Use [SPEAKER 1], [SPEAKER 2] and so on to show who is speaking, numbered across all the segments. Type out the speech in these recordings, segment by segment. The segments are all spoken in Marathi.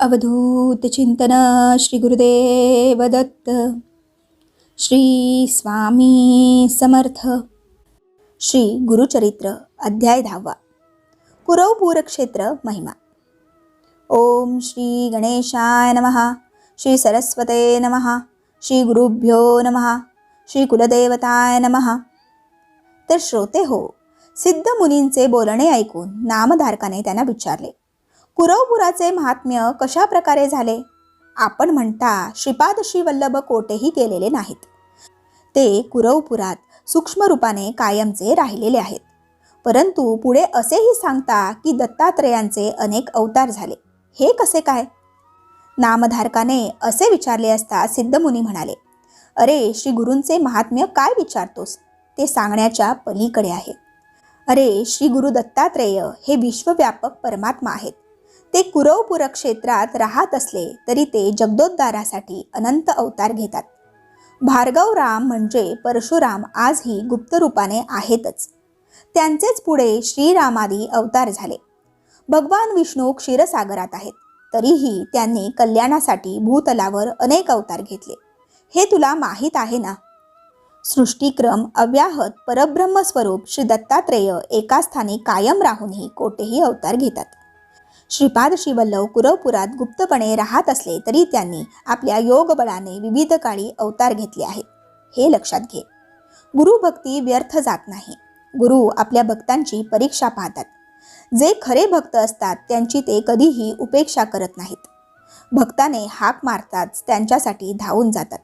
[SPEAKER 1] अवधूत चिंतन श्री गुरुदेव दत्त श्री स्वामी समर्थ. श्री गुरुचरित्र अध्याय दहावा. कुरवपूर क्षेत्र महिमा. ओम श्री गणेशाय नमः श्री सरस्वते नमः श्री गुरुभ्यो नमः श्री कुलदेवताय नमः. तर श्रोते हो सिद्ध मुनींचे बोलणे ऐकून नामधारकाने त्यांना विचारले कुरवपुराचे महात्म्य कशा प्रकारे झाले? आपण म्हणता श्रीपाद श्रीवल्लभ कोटेही गेलेले नाहीत. ते कुरवपुरात सूक्ष्म रूपाने कायमचे राहिलेले आहेत. परंतु पुढे असेही सांगता की दत्तात्रयांचे अनेक अवतार झाले. हे कसे काय? नामधारकाने असे विचारले असता सिद्धमुनी म्हणाले अरे श्री गुरूंचे महात्म्य काय विचारतोस? ते सांगण्याच्या पलीकडे आहे. अरे श्री गुरु दत्तात्रेय हे विश्वव्यापक परमात्मा आहेत. ते कुरवपुर क्षेत्रात राहत असले तरी ते जगदोद्धारासाठी अनंत अवतार घेतात. भार्गवराम म्हणजे परशुराम आजही गुप्त रूपाने आहेतच. त्यांचेच पुढे श्रीरामादी अवतार झाले. भगवान विष्णू क्षीरसागरात आहेत. तरीही त्यांनी कल्याणासाठी भूतलावर अनेक अवतार घेतले. हे तुला माहीत आहे ना? सृष्टिक्रम अव्याहत परब्रह्मस्वरूप श्री दत्तात्रेय एका स्थानी कायम राहूनही कोठेही अवतार घेतात. श्रीपाद श्रीवल्लभ कुरवपुरात गुप्तपणे राहत असले तरी त्यांनी आपल्या योगबळाने विविध काळी अवतार घेतले आहेत. हे लक्षात घे. गुरुभक्ती व्यर्थ जात नाही. गुरु आपल्या भक्तांची परीक्षा पाहतात. जे खरे भक्त असतात त्यांची ते कधीही उपेक्षा करत नाहीत. भक्ताने हाक मारताच त्यांच्यासाठी धावून जातात.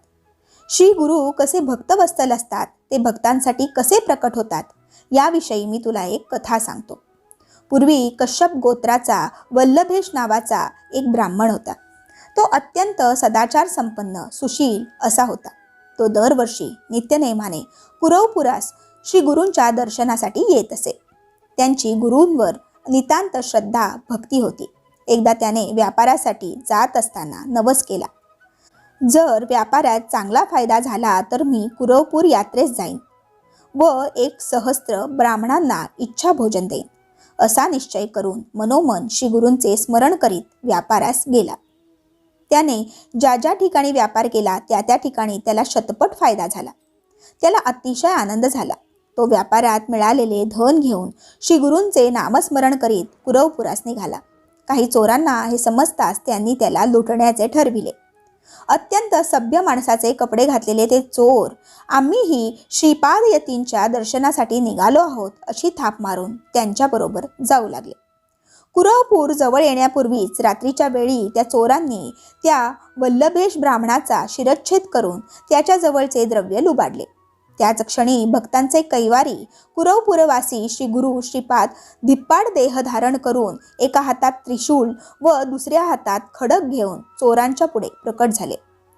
[SPEAKER 1] श्री गुरु कसे भक्तवस्तल असतात ते भक्तांसाठी कसे प्रकट होतात याविषयी मी तुला एक कथा सांगतो. पूर्वी कश्यप गोत्राचा वल्लभेश नावाचा एक ब्राह्मण होता. तो अत्यंत सदाचार संपन्न सुशील असा होता. तो दरवर्षी नित्यनेमाने कुरवपुरास श्री गुरूंच्या दर्शनासाठी येत असे. त्यांची गुरूंवर नितांत श्रद्धा भक्ती होती. एकदा त्याने व्यापारासाठी जात असताना नवस केला. जर व्यापारात चांगला फायदा झाला तर मी कुरवपूर यात्रेस जाईन व एक सहस्त्र ब्राह्मणांना इच्छा भोजन देईन. असा निश्चय करून मनोमन श्री गुरूंचे स्मरण करीत व्यापारास गेला. त्याने ज्या ज्या ठिकाणी व्यापार केला त्या त्या ठिकाणी त्याला शतपट फायदा झाला. त्याला अतिशय आनंद झाला. तो व्यापारात मिळालेले धन घेऊन श्री गुरूंचे नामस्मरण करीत कुरवपुरास निघाला. काही चोरांना हे समजताच त्यांनी त्याला लुटण्याचे ठरविले. अत्यंत सभ्य माणसाचे कपडे घातलेले ते चोर. आम्हीही श्रीपाद यतींच्या दर्शनासाठी निघालो आहोत अशी थाप मारून त्यांच्याबरोबर जाऊ लागले. कुरवपूर जवळ येण्यापूर्वीच रात्रीच्या वेळी त्या चोरांनी त्या वल्लभेश ब्राह्मणाचा शिरच्छेद करून त्याच्या जवळचे द्रव्य लुबाडले. त्याच क्षणी भक्तांचे कैवारी कुरवपुरवासी श्री गुरु श्रीपाद धिप्पाड देह धारण करून एका हातात त्रिशूळ व दुसऱ्या हातात खडक घेऊन चोरांच्या पुढे प्रकट झाले.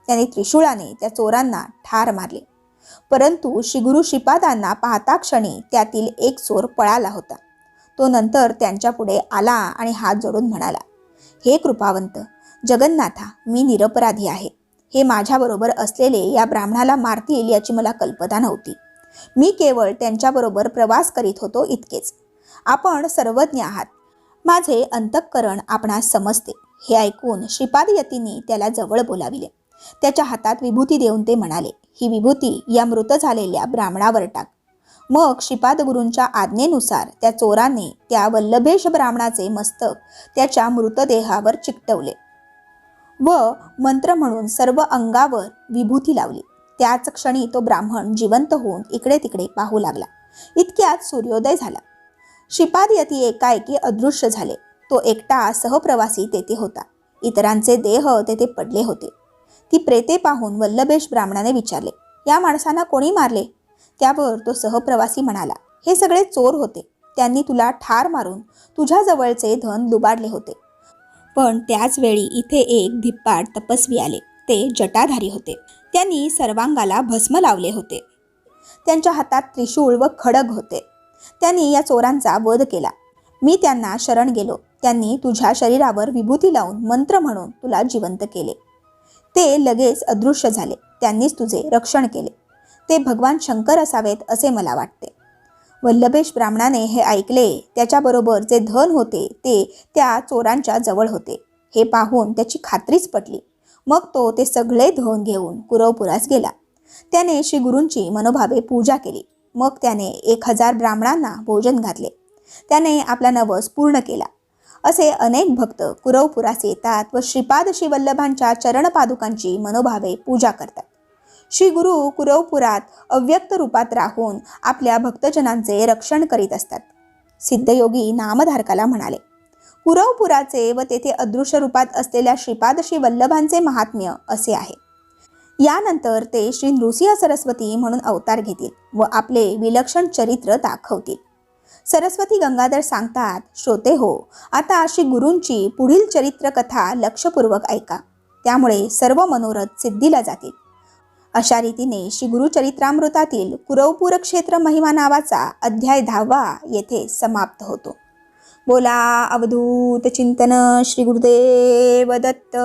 [SPEAKER 1] त्याने त्रिशूळाने त्या चोरांना ठार मारले. परंतु श्री गुरु श्रीपादांना पाहता क्षणी त्यातील एक चोर पळाला होता. तो नंतर त्यांच्या पुढे आला आणि हात जोडून म्हणाला हे कृपावंत जगन्नाथा मी निरपराधी आहे. हे माझ्याबरोबर असलेले या ब्राह्मणाला मारतील याची मला कल्पना नव्हती. मी केवळ त्यांच्याबरोबर प्रवास करीत होतो इतकेच. आपण सर्वज्ञ आहात. माझे अंतःकरण आपणास समजते. हे ऐकून श्रीपाद यतींनी त्याला जवळ बोलाविले. त्याच्या हातात विभूती देऊन ते म्हणाले ही विभूती या मृत झालेल्या ब्राह्मणावर टाक. मग श्रीपाद गुरूंच्या आज्ञेनुसार त्या चोराने त्या वल्लभेश ब्राह्मणाचे मस्तक त्याच्या मृतदेहावर चिकटवले. व मंत्र म्हणून सर्व अंगावर विभूती लावली. त्याच क्षणी तो ब्राह्मण जिवंत होऊन इकडे तिकडे पाहू लागला. इतक्यात सूर्योदय झाला. शिपादयती यती एकाएकी अदृश्य झाले. तो एकटा सहप्रवासी तेथे होता. इतरांचे देह तेथे पडले होते. ती प्रेते पाहून वल्लभेश ब्राह्मणाने विचारले या माणसांना कोणी मारले? त्यावर तो सहप्रवासी म्हणाला हे सगळे चोर होते. त्यांनी तुला ठार मारून तुझ्याजवळचे धन लुबाडले होते. पण त्याचवेळी इथे एक धिप्पाड तपस्वी आले. ते जटाधारी होते. त्यांनी सर्वांगाला भस्म लावले होते. त्यांच्या हातात त्रिशूळ व खडग होते. त्यांनी या चोरांचा वध केला. मी त्यांना शरण गेलो. त्यांनी तुझ्या शरीरावर विभूती लावून मंत्र म्हणून तुला जिवंत केले. ते लगेच अदृश्य झाले. त्यांनीच तुझे रक्षण केले. ते भगवान शंकर असावेत असे मला वाटते. वल्लभेश ब्राह्मणाने हे ऐकले. त्याच्याबरोबर जे धन होते ते त्या चोरांच्या जवळ होते. हे पाहून त्याची खात्रीच पटली. मग तो ते सगळे धन घेऊन कुरवपुरास गेला. त्याने श्री गुरूंची मनोभावे पूजा केली. मग त्याने एक हजार ब्राह्मणांना भोजन घातले. त्याने आपला नवस पूर्ण केला. असे अनेक भक्त कुरवपुरास येतात व श्रीपाद श्री वल्लभांच्या चरणपादुकांची मनोभावे पूजा करतात. श्री गुरु कुरवपुरात अव्यक्त रूपात राहून आपल्या भक्तजनांचे रक्षण करीत असतात. सिद्धयोगी नामधारकाला म्हणाले कुरवपुराचे व तेथे अदृश्य रूपात असलेल्या श्रीपाद श्री वल्लभांचे महात्म्य असे आहे. यानंतर ते श्री नृसिंह सरस्वती म्हणून अवतार घेतील व आपले विलक्षण चरित्र दाखवतील. सरस्वती गंगाधर सांगतात श्रोते हो आता श्री गुरूंची पुढील चरित्र कथा लक्षपूर्वक ऐका. त्यामुळे सर्व मनोरथ सिद्धीला जातील. अशा रीतीने श्री गुरुचरित्रामृतातील कुरवपूर क्षेत्र महिमा नावाचा अध्याय दहावा येथे समाप्त होतो. बोला अवधूत चिंतन श्री गुरुदेव दत्त.